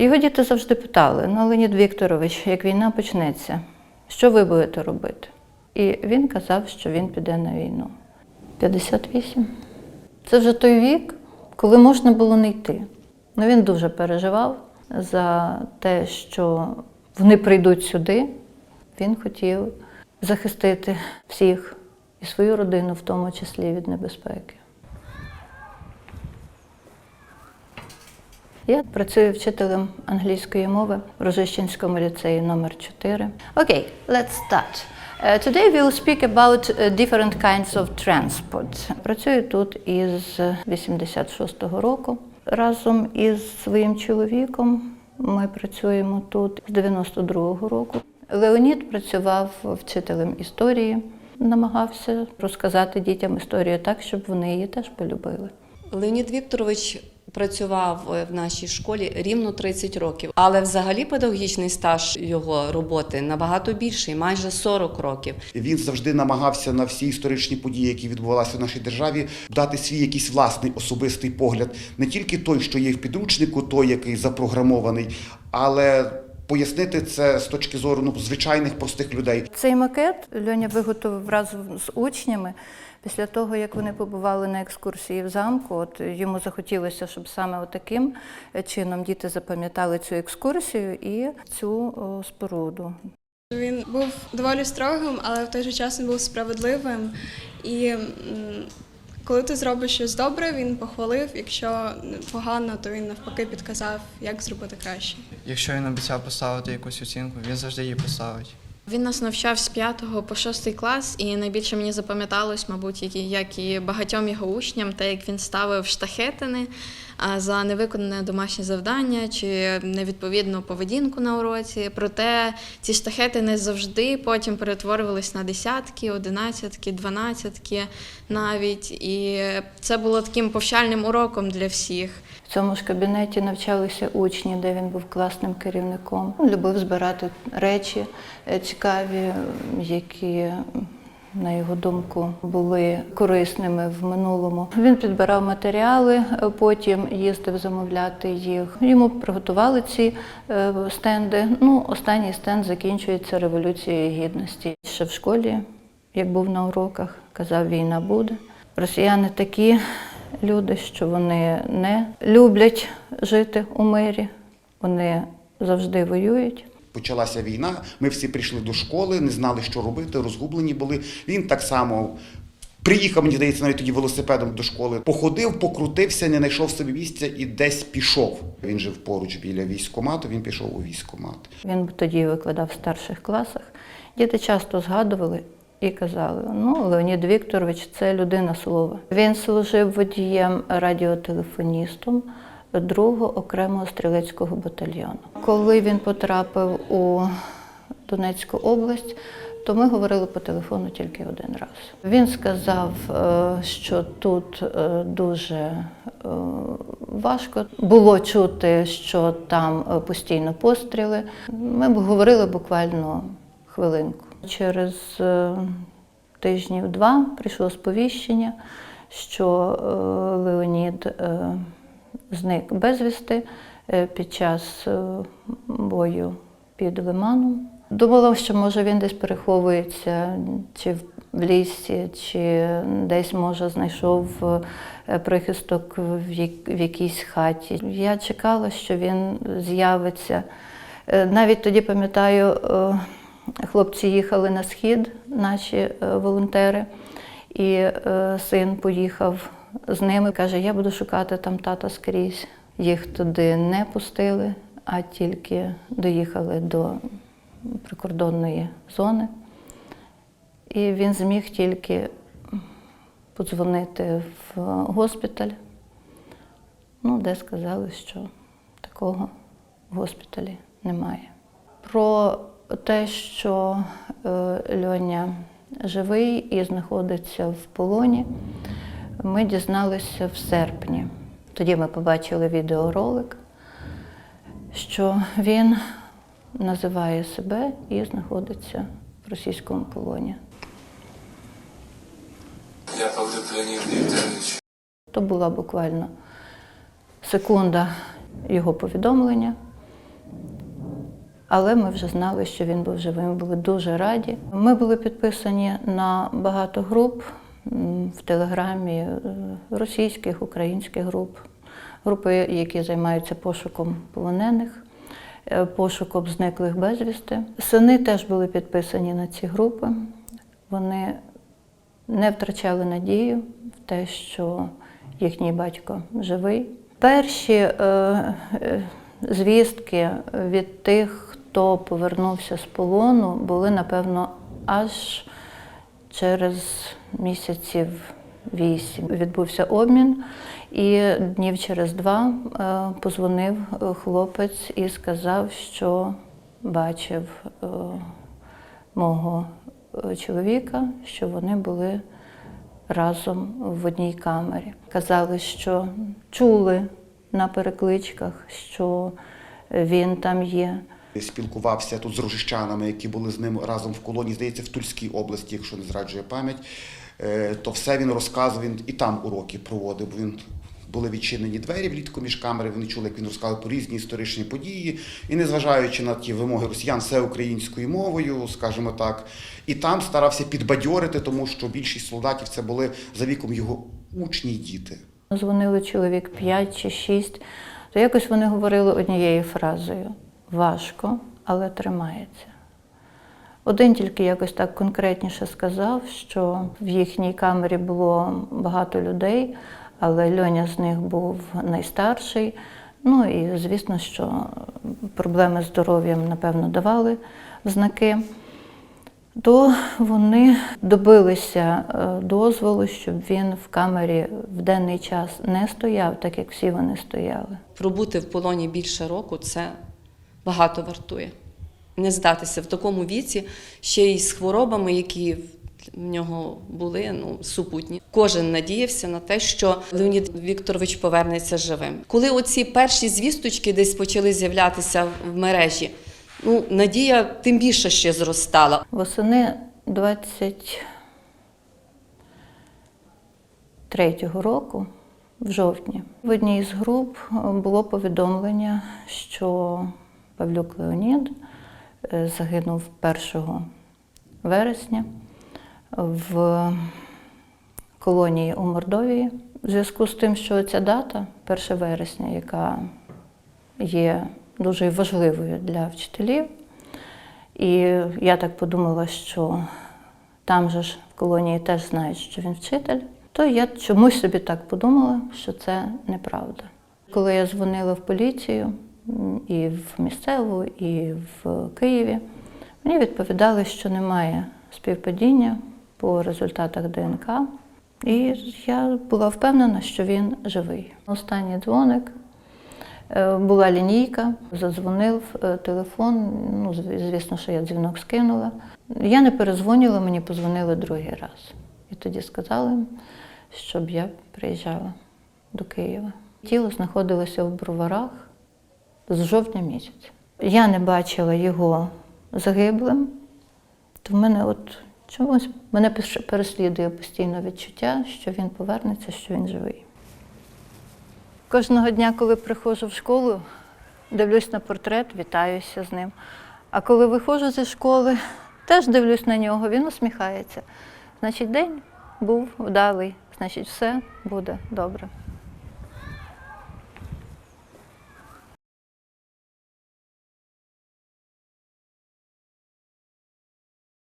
Його діти завжди питали: ну, Леонід Вікторович, як війна почнеться, що ви будете робити? І він казав, що він піде на війну. 58. Це вже той вік, коли можна було не йти. Ну, він дуже переживав за те, що вони прийдуть сюди. Він хотів захистити всіх і свою родину, в тому числі від небезпеки. Я працюю вчителем англійської мови в Рожищенському ліцеї номер 4. Окей, let's start. Uh, Today we will speak about uh, different kinds of transport. Працюю тут із 86-го року. Разом із своїм чоловіком ми працюємо тут з 92-го року. Леонід працював вчителем історії, намагався розказати дітям історію так, щоб вони її теж полюбили. Леонід Вікторович працював е, в нашій школі рівно 30 років, але взагалі педагогічний стаж його роботи набагато більший, майже 40 років. Він завжди намагався на всі історичні події, які відбувалися в нашій державі, дати свій якийсь власний особистий погляд, не тільки той, що є в підручнику, той, який запрограмований, але пояснити це з точки зору ну, звичайних простих людей. Цей макет Льоня виготовив разом з учнями. Після того, як вони побували на екскурсії в замку, от йому захотілося, щоб саме таким чином діти запам'ятали цю екскурсію і цю о, споруду. Він був доволі строгим, але в той же час він був справедливим. І коли ти зробиш щось добре, він похвалив. Якщо погано, то він навпаки підказав, як зробити краще. Якщо він обіцяв поставити якусь оцінку, він завжди її поставить. Він нас навчав з 5 по 6 клас, і найбільше мені запам'яталось, мабуть, як і- багатьом його учням, те, як він ставив штахетини за невиконане домашнє завдання чи невідповідну поведінку на уроці. Проте ці штахети не завжди потім перетворювались на десятки, одинадцятки, дванадцятки навіть. І це було таким повчальним уроком для всіх. В цьому ж кабінеті навчалися учні, де він був класним керівником. Любив збирати речі е, цікаві, які, на його думку, були корисними в минулому. Він підбирав матеріали, потім їздив замовляти їх. Йому приготували ці е, стенди. Ну, останній стенд закінчується Революцією Гідності. Ще в школі, як був на уроках, казав, війна буде. Росіяни такі люди, що вони не люблять жити у мирі, вони завжди воюють. Почалася війна, ми всі прийшли до школи, не знали, що робити, розгублені були. Він так само приїхав, мені здається, навіть тоді велосипедом до школи, походив, покрутився, не знайшов собі місця і десь пішов. Він жив поруч біля військкомату, він пішов у військкомат. Він тоді викладав в старших класах. Діти часто згадували і казали: ну, Леонід Вікторович це людина слова. Він служив водієм радіотелефоністом другого окремого стрілецького батальйону. Коли він потрапив у Донецьку область, то ми говорили по телефону тільки один раз. Він сказав, е, що тут е, дуже е, важко було чути, що там постійно постріли. Ми говорили буквально хвилинку. Через тижнів два прийшло сповіщення, що Леонід зник безвісти е, під час е, бою під Лиманом. Думала, що може він десь переховується чи в лісі, чи десь може знайшов е, прихисток в якійсь хаті. Я чекала, що він з'явиться. Навіть тоді пам'ятаю, хлопці їхали на схід, наші волонтери, і син поїхав з ними. Каже, я буду шукати там тата скрізь. Їх туди не пустили, а тільки доїхали до прикордонної зони. І він зміг тільки подзвонити в госпіталь, ну, де сказали, що такого в госпіталі немає. Про те, що е, Льоня живий і знаходиться в полоні, ми дізналися в серпні. Тоді ми побачили відеоролик, що він називає себе і знаходиться в російському полоні. Яковлев Леонид Викторович. То була буквально секунда його повідомлення, Але ми вже знали, що він був живий. Ми були дуже раді. Ми були підписані на багато груп в Телеграмі, е, російських, українських груп, групи, які займаються пошуком полонених, е, пошуком зниклих безвісти. Сини теж були підписані на ці групи. Вони не втрачали надію в те, що їхній батько живий. Перші е, е, звістки від тих, хто повернувся з полону, були, напевно, аж через місяців вісім. Відбувся обмін, і днів через два е, позвонив е, хлопець і сказав, що бачив е, мого чоловіка, що вони були разом в одній камері. Казали, що чули на перекличках, що він там є. Спілкувався тут з рожищанами, які були з ним разом в колонії, здається, в Тульській області, якщо не зраджує пам'ять. Е, То все він розказував, він і там уроки проводив. бо Він були відчинені двері влітку між камери. Вони чули, як він розказував про різні історичні події. І незважаючи на ті вимоги росіян, все українською мовою, скажімо так. І там старався підбадьорити, тому що більшість солдатів це були за віком його учні й діти. Дзвонили чоловік 5 чи 6, то якось вони говорили однією фразою: важко, але тримається. Один тільки якось так конкретніше сказав, що в їхній камері було багато людей, але Льоня з них був найстарший. Ну і звісно, що проблеми з здоров'ям, напевно, давали знаки. То вони добилися е, дозволу, щоб він в камері в денний час не стояв, так як всі вони стояли. Пробути в полоні більше року це багато вартує. Не здатися в такому віці, ще й з хворобами, які в нього були ну, супутні. Кожен надіявся на те, що Леонід Вікторович повернеться живим. Коли оці перші звісточки десь почали з'являтися в мережі, ну, надія тим більше ще зростала. Восени 23-го року, в жовтні, в одній з груп е, було повідомлення, що Павлюк Леонід е, загинув 1 вересня в колонії у Мордовії. В зв'язку з тим, що ця дата, 1 вересня, яка є дуже важливою для вчителів, і я так подумала, що там же ж в колонії теж знають, що він вчитель, то я чомусь собі так подумала, що це неправда. Коли я дзвонила в поліцію і в місцеву, і в Києві, мені відповідали, що немає співпадіння по результатах ДНК. І я була впевнена, що він живий. Останній дзвоник Е, Була лінійка, задзвонив е, телефон. Ну, звісно, що я дзвінок скинула. Я не перезвонила, мені позвонили другий раз. І тоді сказали, щоб я приїжджала до Києва. Тіло знаходилося в броварах з жовтня місяця. Я не бачила його загиблим, то в мене от чомусь мене переслідує постійно відчуття, що він повернеться, що він живий. Кожного дня, коли приходжу в школу, дивлюсь на портрет, вітаюся з ним. А коли виходжу зі школи, теж дивлюсь на нього, він усміхається. Значить, день був вдалий, значить, все буде добре.